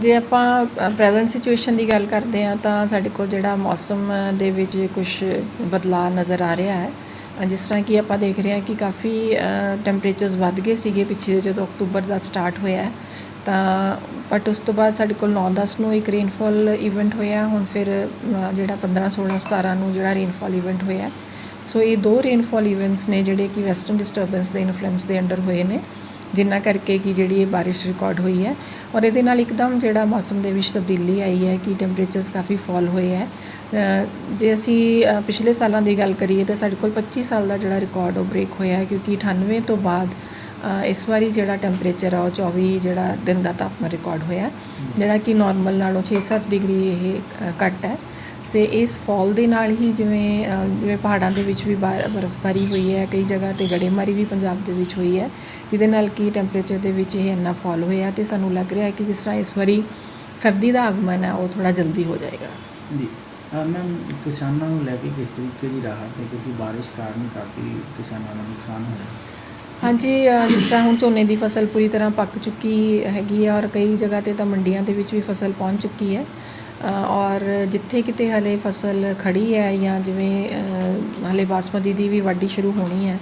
ਜੇ ਆਪਾਂ present situation ਦੀ ਗੱਲ ਕਰਦੇ ਹਾਂ ਤਾਂ ਸਾਡੇ ਕੋਲ ਜਿਹੜਾ ਮੌਸਮ ਦੇ ਵਿੱਚ ਕੁਝ ਬਦਲਾਅ ਨਜ਼ਰ ਆ ਰਿਹਾ ਹੈ। ਜਿਸ ਤਰ੍ਹਾਂ ਕਿ ਆਪਾਂ ਦੇਖ ਰਹੇ ਹਾਂ ਕਿ ਕਾਫੀ ਟੈਂਪਰੇਚਰਸ ਵੱਧ ਗਏ ਸੀਗੇ ਪਿਛਲੇ ਜਦੋਂ ਅਕਤੂਬਰ ਦਾ ਸਟਾਰਟ ਹੋਇਆ ਤਾਂ ਬਟ ਉਸ ਤੋਂ ਬਾਅਦ ਸਾਡੇ ਕੋਲ 9-10 ਨੂੰ ਇੱਕ ਰੇਨਫਾਲ ਇਵੈਂਟ ਹੋਇਆ, ਹੁਣ ਫਿਰ ਜਿਹੜਾ 15 16 17 ਨੂੰ ਜਿਹੜਾ ਰੇਨਫਾਲ ਇਵੈਂਟ ਹੋਇਆ ਸੋ ਇਹ ਦੋ ਰੇਨਫਾਲ ਇਵੈਂਟਸ ਨੇ ਜਿਹੜੇ ਕਿ ਵੈਸਟਰਨ ਡਿਸਟਰਬੈਂਸ ਦੇ ਇਨਫਲੂਐਂਸ ਦੇ ਅੰਡਰ ਹੋਏ ਨੇ ਜਿਨ੍ਹਾਂ ਕਰਕੇ ਕਿ ਜਿਹੜੀ ਇਹ ਬਾਰਿਸ਼ ਰਿਕਾਰਡ ਹੋਈ ਹੈ। ਔਰ ਇਹਦੇ ਨਾਲ ਇੱਕਦਮ ਜਿਹੜਾ ਮੌਸਮ ਦੇ ਵਿੱਚ ਤਬਦੀਲੀ ਆਈ ਹੈ ਕਿ ਟੈਂਪਰੇਚਰਸ ਕਾਫੀ ਫਾਲ ਹੋਏ ਹੈ। ਜੇ ਅਸੀਂ ਪਿਛਲੇ ਸਾਲਾਂ ਦੀ ਗੱਲ ਕਰੀਏ ਤਾਂ ਸਾਡੇ ਕੋਲ 25 ਸਾਲ ਦਾ ਜਿਹੜਾ ਰਿਕਾਰਡ ਉਹ ਬ੍ਰੇਕ ਹੋਇਆ ਹੈ ਕਿਉਂਕਿ 98 ਤੋਂ ਬਾਅਦ ਇਸ ਵਾਰੀ ਜਿਹੜਾ ਟੈਂਪਰੇਚਰ ਆ ਉਹ 24 ਜਿਹੜਾ ਦਿਨ ਦਾ ਤਾਪਮਾਨ ਰਿਕਾਰਡ ਹੋਇਆ ਜਿਹੜਾ ਕਿ ਨਾਰਮਲ ਨਾਲੋਂ 6-7 ਡਿਗਰੀ ਇਹ ਘੱਟ ਹੈ। ਸੇ ਇਸ ਫਾਲ ਦੇ ਨਾਲ ਹੀ ਜਿਵੇਂ ਜਿਵੇਂ ਪਹਾੜਾਂ ਦੇ ਵਿੱਚ ਵੀ ਬਾਰ- ਬਰਫ਼ਬਾਰੀ ਹੋਈ ਹੈ ਕਈ ਜਗ੍ਹਾ ਤੇ ਗੜੇਮਾਰੀ ਵੀ ਪੰਜਾਬ ਦੇ ਵਿੱਚ ਹੋਈ ਹੈ ਜਿਹਦੇ ਨਾਲ ਕਿ ਟੈਂਪਰੇਚਰ ਦੇ ਵਿੱਚ ਇਹ ਇੰਨਾ ਫਾਲ ਹੋਇਆ ਤੇ ਸਾਨੂੰ ਲੱਗ ਰਿਹਾ ਹੈ ਕਿ ਜਿਸ ਤਰ੍ਹਾਂ ਇਸ ਵਾਰੀ ਸਰਦੀ ਦਾ ਆਗਮਨ ਹੈ ਉਹ ਥੋੜਾ ਜਲਦੀ ਹੋ ਜਾਏਗਾ। ਜੀ ਮੈਮ ਕਿਸਾਨਾਂ ਨੂੰ ਲੈ ਕੇ ਕਿਸ ਤਰੀਕੇ ਦੀ ਰਾਹਤ ਹੈ? ਕਿਉਂਕਿ ਬਾਰਿਸ਼ ਕਾਰਨ ਕਾਫੀ ਕਿਸਾਨਾਂ ਨੂੰ ਨੁਕਸਾਨ ਹੋਇਆ। ਹਾਂਜੀ ਜਿਸ ਤਰ੍ਹਾਂ ਹੁਣ ਝੋਨੇ ਦੀ ਫਸਲ ਪੂਰੀ ਤਰ੍ਹਾਂ ਪੱਕ ਚੁੱਕੀ ਹੈਗੀ ਹੈ ਔਰ ਕਈ ਜਗ੍ਹਾ ਤੇ ਤਾਂ ਮੰਡੀਆਂ ਦੇ ਵਿੱਚ ਵੀ ਫਸਲ ਪਹੁੰਚ ਚੁੱਕੀ ਹੈ। ਔਰ ਜਿੱਥੇ ਕਿਤੇ ਹਲੇ ਫਸਲ ਖੜੀ ਹੈ ਜਾਂ ਜਿਵੇਂ ਹਲੇ ਬਾਸਮਤੀ ਦੀ ਵੀ ਵਾਢੀ ਸ਼ੁਰੂ ਹੋਣੀ ਹੈ,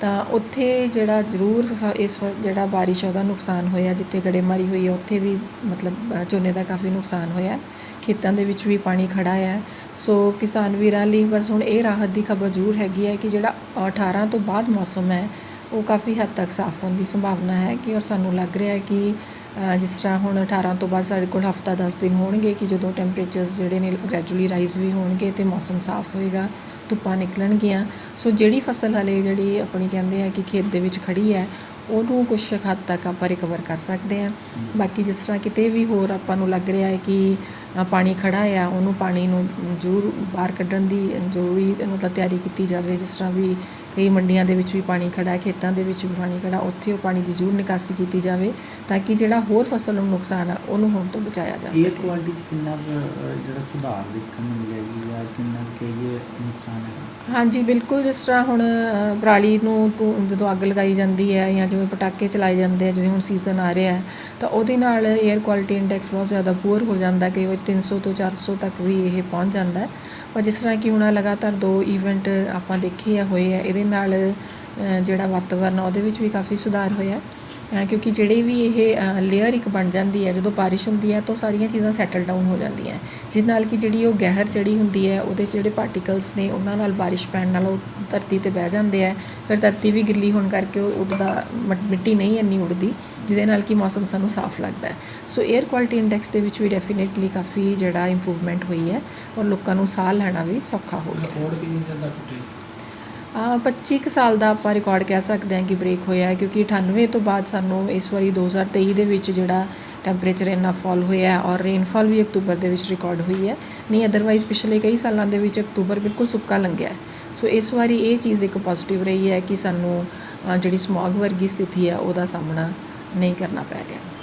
ਤਾਂ ਉੱਥੇ ਜਿਹੜਾ ਜ਼ਰੂਰ ਫ- ਇਸ ਜਿਹੜਾ ਬਾਰਿਸ਼ ਉਹਦਾ ਨੁਕਸਾਨ ਹੋਇਆ, ਜਿੱਥੇ ਗੜੇਮਾਰੀ ਹੋਈ ਹੈ, ਉੱਥੇ ਵੀ ਮਤਲਬ ਝੋਨੇ ਦਾ ਕਾਫੀ ਨੁਕਸਾਨ ਹੋਇਆ, ਖੇਤਾਂ ਦੇ ਵਿੱਚ ਵੀ ਪਾਣੀ ਖੜਾ ਹੈ, ਸੋ ਕਿਸਾਨ ਵੀਰਾਂ ਲਈ ਬਸ ਹੁਣ ਇਹ ਰਾਹਤ ਦੀ ਖਬਰ ਜ਼ਰੂਰ ਹੈਗੀ ਹੈ ਕਿ ਜਿਹੜਾ 18 ਤੋਂ ਬਾਅਦ ਮੌਸਮ ਹੈ, ਉਹ ਕਾਫੀ ਹੱਦ ਤੱਕ ਸਾਫ਼ ਹੋਣ ਦੀ ਸੰਭਾਵਨਾ ਹੈ ਕਿ, ਔਰ ਸਾਨੂੰ ਲੱਗ ਰਿਹਾ ਹੈ ਕਿ ਜਿਸ ਤਰ੍ਹਾਂ ਹੁਣ 18 ਤੋਂ ਬਾਅਦ ਸਾਡੇ ਕੋਲ ਹਫਤਾ 10 ਦਿਨ ਹੋਣਗੇ ਕਿ ਜਦੋਂ ਟੈਂਪਰੇਚਰਸ ਜਿਹੜੇ ਨੇ ਗ੍ਰੈਜੂਅਲੀ ਰਾਈਜ਼ ਵੀ ਹੋਣਗੇ ਤੇ ਮੌਸਮ ਸਾਫ਼ ਹੋਏਗਾ, ਧੁੱਪਾਂ ਨਿਕਲਣਗੀਆਂ। ਸੋ ਜਿਹੜੀ ਫਸਲ ਹਲੇ ਜਿਹੜੀ ਆਪਣੀ ਕਹਿੰਦੇ ਆ ਕਿ ਖੇਤ ਦੇ ਵਿੱਚ ਖੜੀ ਹੈ, ਉਹਨੂੰ ਕੁਝ ਹੱਦ ਤੱਕ ਆਪਾਂ ਰਿਕਵਰ ਕਰ ਸਕਦੇ ਹਾਂ। ਬਾਕੀ ਜਿਸ ਤਰ੍ਹਾਂ ਕਿਤੇ ਵੀ ਹੋਰ ਆਪਾਂ ਨੂੰ ਲੱਗ ਰਿਹਾ ਹੈ ਕਿ ਪਾਣੀ ਖੜਾ ਆ, ਉਹਨੂੰ ਪਾਣੀ ਨੂੰ ਜ਼ਰੂਰ ਬਾਹਰ ਕੱਢਣ ਦੀ ਜ਼ਰੂਰੀ ਮਤਲਬ ਤਿਆਰੀ ਕੀਤੀ ਜਾਵੇ, ਜਿਸ ਤਰ੍ਹਾਂ ਵੀ ਕਈ ਮੰਡੀਆਂ ਦੇ ਵਿੱਚ ਵੀ ਪਾਣੀ ਖੜਾ ਹੈ ਖੇਤਾਂ ਦੇ ਵਿੱਚ ਵੀ ਪਾਣੀ ਖੜਾ ਉੱਥੇ ਉਹ ਪਾਣੀ ਦੀ ਜ਼ਰੂਰ ਨਿਕਾਸੀ ਕੀਤੀ ਜਾਵੇ ਤਾਂ ਕਿ ਜਿਹੜਾ ਹੋਰ ਫਸਲ ਨੂੰ ਨੁਕਸਾਨ ਆ ਉਹਨੂੰ ਹੋਣ ਤੋਂ ਬਚਾਇਆ ਜਾ ਸਕੇ। ਕੁਆਲਿਟੀ 'ਚ ਕਿੰਨਾ ਜਿਹੜਾ ਸੁਧਾਰ ਦੇਖਣ ਨੂੰ ਮਿਲੇਗੀ ਜਾਂ ਕਿੰਨਾ ਕੁ ਇਹ ਨੁਕਸਾਨ ਹੈ? ਹਾਂਜੀ ਬਿਲਕੁਲ ਜਿਸ ਤਰ੍ਹਾਂ ਹੁਣ ਪਰਾਲੀ ਨੂੰ ਜਦੋਂ ਅੱਗ ਲਗਾਈ ਜਾਂਦੀ ਹੈ ਜਾਂ ਜਿਵੇਂ ਪਟਾਕੇ ਚਲਾਏ ਜਾਂਦੇ ਆ ਜਿਵੇਂ ਹੁਣ ਸੀਜ਼ਨ ਆ ਰਿਹਾ ਹੈ ਤਾਂ ਉਹਦੇ ਨਾਲ 에ਅਰ ਕੁਆਲਿਟੀ ਇੰਡੈਕਸ ਬਹੁਤ ਜ਼ਿਆਦਾ ਪੂਅਰ ਹੋ ਜਾਂਦਾ ਕਈ ਵਾਰ 300 ਤੋਂ 400 ਤੱਕ ਵੀ ਇਹ ਪਹੁੰਚ ਜਾਂਦਾ ਹੈ। ਪਰ ਜਿਸ ਤਰ੍ਹਾਂ ਕਿ ਹੁਣ ਲਗਾਤਾਰ ਦੋ ਇਵੈਂਟ ਆਪਾਂ ਦੇਖੇ ਆ, ਹੋਏ ਆ, ਇਹਦੇ ਨਾਲ ਜਿਹੜਾ ਵਾਤਾਵਰਨ ਆ, ਉਹਦੇ ਵਿੱਚ ਵੀ ਕਾਫੀ ਸੁਧਾਰ ਹੋਇਆ। ਕਿਉਂਕਿ ਜਿਹੜੇ ਵੀ ਇਹ ਲੇਅਰ ਇੱਕ ਬਣ ਜਾਂਦੀ ਹੈ ਜਦੋਂ ਬਾਰਿਸ਼ ਹੁੰਦੀ ਹੈ ਤਾਂ ਉਹ ਸਾਰੀਆਂ ਚੀਜ਼ਾਂ ਸੈਟਲ ਡਾਊਨ ਹੋ ਜਾਂਦੀਆਂ। ਜਿਸ ਨਾਲ ਕਿ ਜਿਹੜੀ ਉਹ ਗਹਿਰ ਚੜੀ ਹੁੰਦੀ ਹੈ ਉਹਦੇ 'ਚ ਜਿਹੜੇ ਪਾਰਟੀਕਲਸ ਨੇ, ਉਹਨਾਂ ਨਾਲ ਬਾਰਿਸ਼ ਪੈਣ ਨਾਲ ਉਹ ਧਰਤੀ ਤੇ ਬਹਿ ਜਾਂਦੇ ਆ। ਫਿਰ ਧਰਤੀ ਵੀ ਗਿੱਲੀ ਹੋਣ ਕਰਕੇ ਉਹ ਉੱਡਦਾ, ਮ- ਮਿੱਟੀ ਨਹੀਂ ਇੰਨੀ ਉੱਡਦੀ। ਜਿਹਦੇ ਨਾਲ ਕਿ ਮੌਸਮ ਸਾਨੂੰ ਸਾਫ਼ ਲੱਗਦਾ ਹੈ। ਸੋ 에ਅਰ ਕੁਆਲਿਟੀ ਇੰਡੈਕਸ ਦੇ ਵਿੱਚ ਵੀ ਡੈਫੀਨੇਟਲੀ ਕਾਫੀ ਜਿਹੜਾ ਇੰਪਰੂਵਮੈਂਟ ਹੋਈ ਹੈ ਔਰ ਲੋਕਾਂ ਨੂੰ ਸਾਹ ਲੈਣਾ ਵੀ ਸੌਖਾ ਹੋ ਗਿਆ। ਰਿਕਾਰਡ ਕਿੰਨੀ ਦਿਨ ਦਾ ਟੁੱਟੇ? ਆ 25 ਕੁ ਸਾਲ ਦਾ ਆਪਾਂ ਰਿਕਾਰਡ ਕਹਿ ਸਕਦੇ ਹਾਂ ਕਿ ਬ੍ਰੇਕ ਹੋਇਆ ਕਿਉਂਕਿ 98 ਤੋਂ ਬਾਅਦ ਸਾਨੂੰ ਇਸ ਵਾਰੀ 2023 ਦੇ ਵਿੱਚ ਜਿਹੜਾ ਟੈਂਪਰੇਚਰ ਇੰਨਾ ਫਾਲ ਹੋਇਆ ਹੈ ਔਰ ਰੇਨਫਾਲ ਵੀ ਅਕਤੂਬਰ ਦੇ ਵਿੱਚ ਰਿਕਾਰਡ ਹੋਈ ਹੈ। ਨਹੀਂ ਅਦਰਵਾਈਜ਼ ਪਿਛਲੇ ਕਈ ਸਾਲਾਂ ਦੇ ਵਿੱਚ ਅਕਤੂਬਰ ਬਿਲਕੁਲ ਸੁੱਕਾ ਲੰਘਿਆ ਸੋ ਇਸ ਵਾਰੀ ਇਹ ਚੀਜ਼ ਇੱਕ ਪੋਜ਼ਿਟਿਵ ਰਹੀ ਹੈ ਕਿ ਸਾਨੂੰ ਜਿਹੜੀ ਸਮੌਗ ਵਰਗੀ ਸਥਿਤੀ ਹੈ ਉਹਦਾ ਸਾਹਮਣਾ ਨਹੀਂ ਕਰਨਾ ਪੈ ਰਿਹਾ।